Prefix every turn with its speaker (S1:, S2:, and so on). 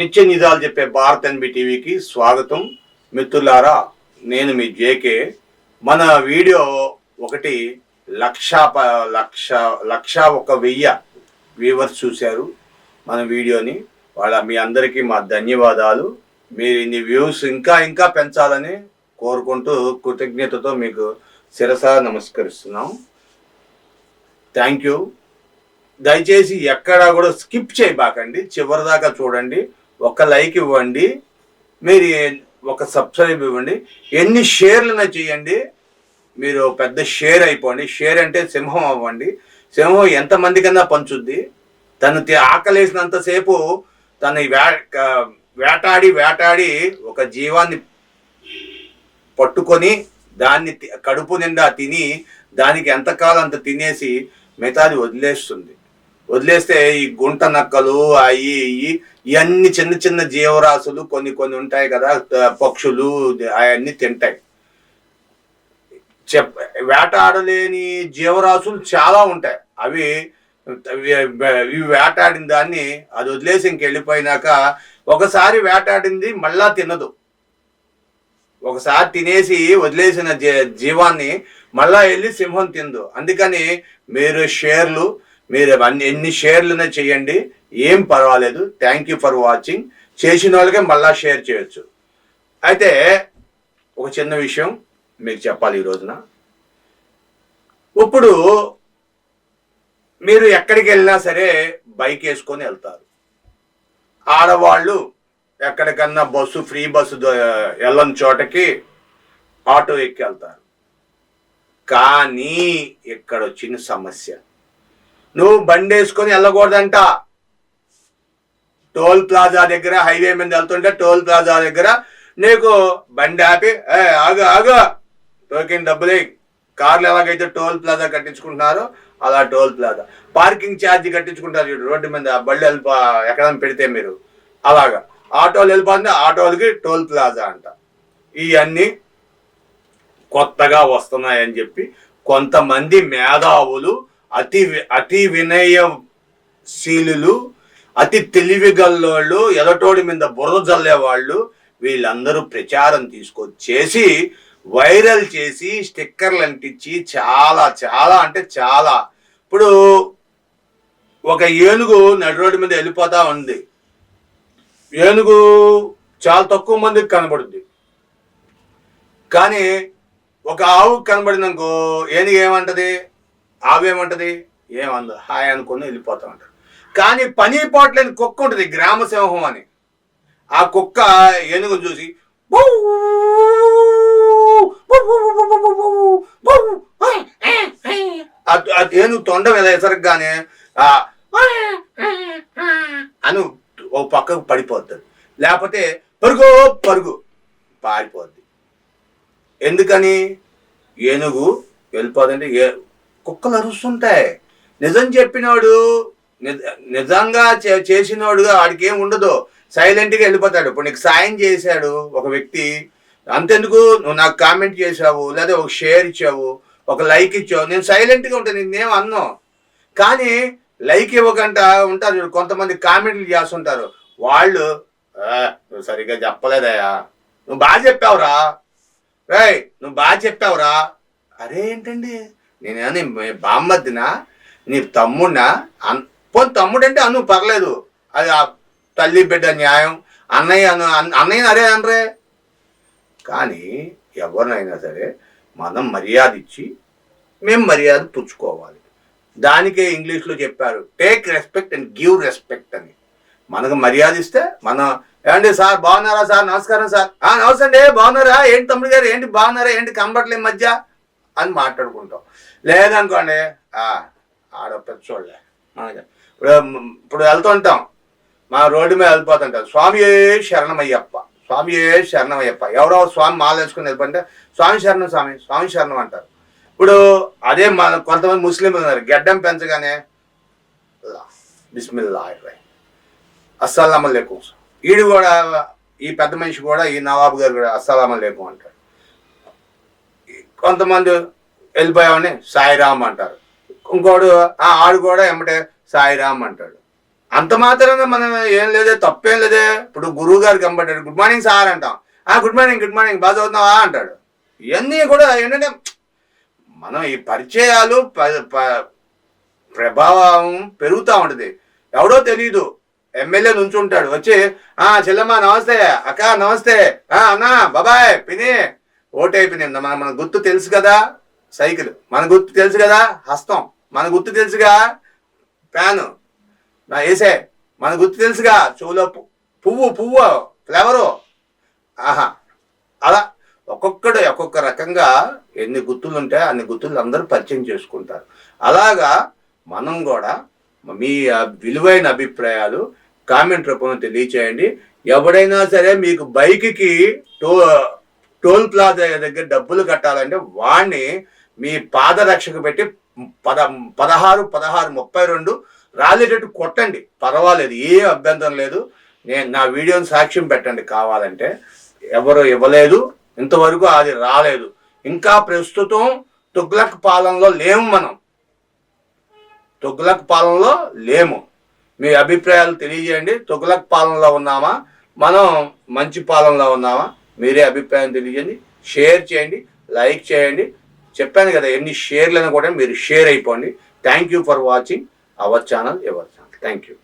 S1: నిత్య నిజాలు చెప్పే భారత్ ఎన్బి టీవీకి స్వాగతం. మిత్రులారా నేను మీ జేకే. మన వీడియో ఒకటి లక్ష ప- లక్ష లక్ష ఒక వెయ్య వ్యూవర్స్ చూశారు మన వీడియోని. వాళ్ళ మీ అందరికీ మా ధన్యవాదాలు. మీరు ఇన్ని వ్యూస్ ఇంకా ఇంకా పెంచాలని కోరుకుంటూ కృతజ్ఞతతో మీకు శిరస నమస్కరిస్తున్నాం. Thank you. దయచేసి ఎక్కడా కూడా స్కిప్ చేయబాకండి. చివరిదాకా చూడండి. ఒక లైక్ ఇవ్వండి మీరు ఒక సబ్స్క్రైబ్ ఇవ్వండి. ఎన్ని షేర్లైనా చేయండి. మీరు పెద్ద షేర్ అయిపోండి. షేర్ అంటే సింహం అవ్వండి. సింహం ఎంతమందికైనా పంచుద్ది. తను ఆకలేసినంతసేపు తను వే వేటాడి వేటాడి ఒక జీవాన్ని పట్టుకొని దాన్ని కడుపు నిండా తిని దానికి ఎంతకాలం అంత తినేసి మిగతాది వదిలేస్తుంది. వదిలేస్తే ఈ గుంట నక్కలు అవి ఇవన్నీ చిన్న చిన్న జీవరాశులు కొన్ని కొన్ని ఉంటాయి కదా పక్షులు అవన్నీ తింటాయి. చెప్ వేటాడలేని జీవరాశులు చాలా ఉంటాయి. అవి ఇవి వేటాడిన దాన్ని అది వదిలేసి ఇంకెళ్ళిపోయినాక ఒకసారి వేటాడింది మళ్ళా తినదు. ఒకసారి తినేసి వదిలేసిన జీ- జీవాన్ని మళ్ళా వెళ్ళి సింహం తిందు. అందుకని మీరు షేర్లు మీరు అన్ని ఎన్ని షేర్లనే చేయండి ఏం పర్వాలేదు. థ్యాంక్ యూ ఫర్ వాచింగ్ చేసిన వాళ్ళకే మళ్ళా షేర్ చేయొచ్చు. అయితే ఒక చిన్న విషయం మీకు చెప్పాలి ఈ రోజున. ఇప్పుడు మీరు ఎక్కడికి వెళ్ళినా సరే బైక్ వేసుకొని వెళ్తారు. ఆడవాళ్ళు ఎక్కడికన్నా బస్సు ఫ్రీ బస్సు వెళ్ళని చోటకి ఆటో ఎక్కి వెళ్తారు. కానీ ఇక్కడ వచ్చిన సమస్య నువ్వు బండి వేసుకొని వెళ్ళకూడదంట. టోల్ ప్లాజా దగ్గర హైవే మీద వెళ్తుంటే టోల్ ప్లాజా దగ్గర నీకు బండి ఆపి "ఏ, ఆగు ఆగు. టోకెన్ డబ్బులే. కార్లు ఎలాగైతే టోల్ ప్లాజా కట్టించుకుంటున్నారో అలా టోల్ ప్లాజా. పార్కింగ్ ఛార్జ్ కట్టించుకుంటారు చూడు రోడ్డు మీద బళ్ళు వెళ్ళిపో ఎక్కడైనా పెడితే మీరు. అలాగా. ఆటోలు వెళ్ళిపోతుంది ఆటోలకి టోల్ ప్లాజా అంట. ఇవన్నీ కొత్తగా వస్తున్నాయని చెప్పి కొంతమంది మేధావులు అతి వి- అతి వినయశీలు అతి తెలివిగల్లోళ్ళు ఎదటోడి మీద బురద జల్లేవాళ్ళు వీళ్ళందరూ ప్రచారం తీసుకొచ్చేసి వైరల్ చేసి స్టిక్కర్లు అంటించి చాలా చాలా అంటే చాలా. ఇప్పుడు ఒక ఏనుగు నడిరోడ్డు మీద వెళ్ళిపోతా ఉంది. ఏనుగు చాలా తక్కువ మందికి కనబడుద్ది. కానీ ఒక ఆవు కనబడిందనుకో ఏనుగు ఏమంటది? ఆవేమంటది? ఏమందు? హాయ్ అనుకుని వెళ్ళిపోతా ఉంటారు. కానీ పని పాటలేని కుక్క ఉంటుంది గ్రామ సింహం అని. ఆ కుక్క ఏనుగు చూసి ఏనుగు తొండ మీద ఎసరగానే అను ఓ పక్కకు పడిపోతుంది లేకపోతే పరుగు పరుగు పారిపోద్ది. ఎందుకని? ఏనుగు వెళ్ళిపోదంటే ఏ కుక్కలు అరుస్తుంటాయి. నిజం చెప్పినోడు నిజ- నిజంగా చే- చేసినోడుగా వాడికి ఏం ఉండదు. సైలెంట్గా వెళ్ళిపోతాడు. ఇప్పుడు నీకు సాయం చేశాడు ఒక వ్యక్తి అంతెందుకు? నువ్వు నాకు కామెంట్ చేసావు లేదా ఒక షేర్ ఇచ్చావు ఒక లైక్ ఇచ్చావు. నేను సైలెంట్గా ఉంటాను నేనేం అన్నాను కానీ లైక్ ఇవ్వకుండా ఉంటారు చూడు, కొంతమంది కామెంట్లు చేస్తుంటారు. వాళ్ళు నువ్వు సరిగ్గా చెప్పలేదయ్యా నువ్వు బాగా చెప్పావురా. రేయ్ నువ్వు బాగా చెప్పావురా. అరే ఏంటండి? నేనేమని బామ్మద్దినా నీ తమ్ముడినా అన్ పోనీ తమ్ముడు అంటే అను పర్లేదు. అది ఆ తల్లి బిడ్డ న్యాయం. అన్నయ్య అను అన్నయ్యని అరే అనరే. కానీ ఎవరినైనా సరే మనం మర్యాద ఇచ్చి మేము మర్యాద పుచ్చుకోవాలి. దానికే ఇంగ్లీష్లో చెప్పారు take respect and give respect అని. మనకు మర్యాద ఇస్తే మనం ఏమండి సార్ బాగున్నారా సార్? నమస్కారం సార్. ఆ నమస్తే బాగున్నారా? ఏంటి తమ్ముడు గారు? ఏంటి బాగున్నారా? ఏంటి కంబట్లే మధ్య? అని మాట్లాడుకుంటాం. లేదనుకోండి ఆడ పెద్దోళ్ళే మనకి ఇప్పుడు ఇప్పుడు వెళ్తుంటాం మా రోడ్డు మీద వెళ్ళిపోతుంటాం స్వామి శరణమయ్యప్ప. స్వామి శరణమయ్యప్ప. ఎవరో స్వామి మాల వేసుకుని వెళ్ళిపోతే స్వామి శరణం స్వామి స్వామి శరణం అంటారు. ఇప్పుడు అదే మన కొంతమంది ముస్లింలు ఉన్నారు. గడ్డం పెంచగానే బిస్మిల్లా అస్సలం లేకు ఈడు కూడా ఈ పెద్ద మనిషి కూడా ఈ నవాబు గారు కూడా అస్సలం లేకు అంటాడు. కొంతమంది వెళ్ళిపోయామని సాయిరామ్ అంటారు. ఇంకోడు "ఆ, ఆడు కూడా ఏమంటే సాయిరామ్ అంటాడు. అంత మాత్రమే మనం ఏం లేదే తప్పేం లేదే. ఇప్పుడు గురువు గారు కంపట్టాడు గుడ్ మార్నింగ్ సార్ అంటాం. ఆ గుడ్ మార్నింగ్ గుడ్ మార్నింగ్ బాగా చదువుతున్నావా? అంటాడు. ఇవన్నీ కూడా ఏంటంటే మనం ఈ పరిచయాలు ప- ప- ప్రభావం పెరుగుతూ ఉంటుంది. ఎవడో తెలియదు ఎమ్మెల్యే నుంచుంటాడు. వచ్చి ఆ చెల్లమ్మ నమస్తే. అక్క నమస్తే. ఆ అన్నా బాబాయ్ పిని ఓటైపోయింది మన మన గుర్తు తెలుసు కదా సైకిల్. మన గుర్తు తెలుసు కదా హస్తం. మన గుర్తు తెలుసుగా ప్యాను నా వేసే మన గుర్తు తెలుసుగా చెవులో పువ్వు పువ్వు ఫ్లేవరు. ఆహా. అలా ఒక్కొక్కడు ఒక్కొక్క రకంగా ఎన్ని గుర్తులు ఉంటాయో అన్ని గుర్తులు అందరూ పరిచయం చేసుకుంటారు. అలాగా మనం కూడా మీ విలువైన అభిప్రాయాలు కామెంట్ రూపంలో తెలియచేయండి. ఎవడైనా సరే మీకు బైక్కి టో టోల్ ప్లాజా దగ్గర డబ్బులు కట్టాలంటే వాడిని మీ పాదరక్షకు పెట్టి పద పదహారు పదహారు ముప్పై రెండు రాలేటట్టు కొట్టండి. పర్వాలేదు ఏ అభ్యంతరం లేదు. నేను నా వీడియోని సాక్ష్యం పెట్టండి. కావాలంటే ఎవరు ఇవ్వలేదు ఇంతవరకు అది రాలేదు. ఇంకా ప్రస్తుతం తుగ్లక్ పాలనలో లేము మనం. తుగ్లక్ పాలనలో లేము. మీ అభిప్రాయాలు తెలియజేయండి. తుగ్లక్ పాలనలో ఉన్నామా? మనం మంచి పాలనలో ఉన్నామా? మీరే అభిప్రాయం తెలియజేయండి. షేర్ చేయండి లైక్ చేయండి. చెప్పాను కదా ఎన్ని షేర్లను కూడా మీరు షేర్ అయిపోండి. Thank you for watching our channel ever channel thank you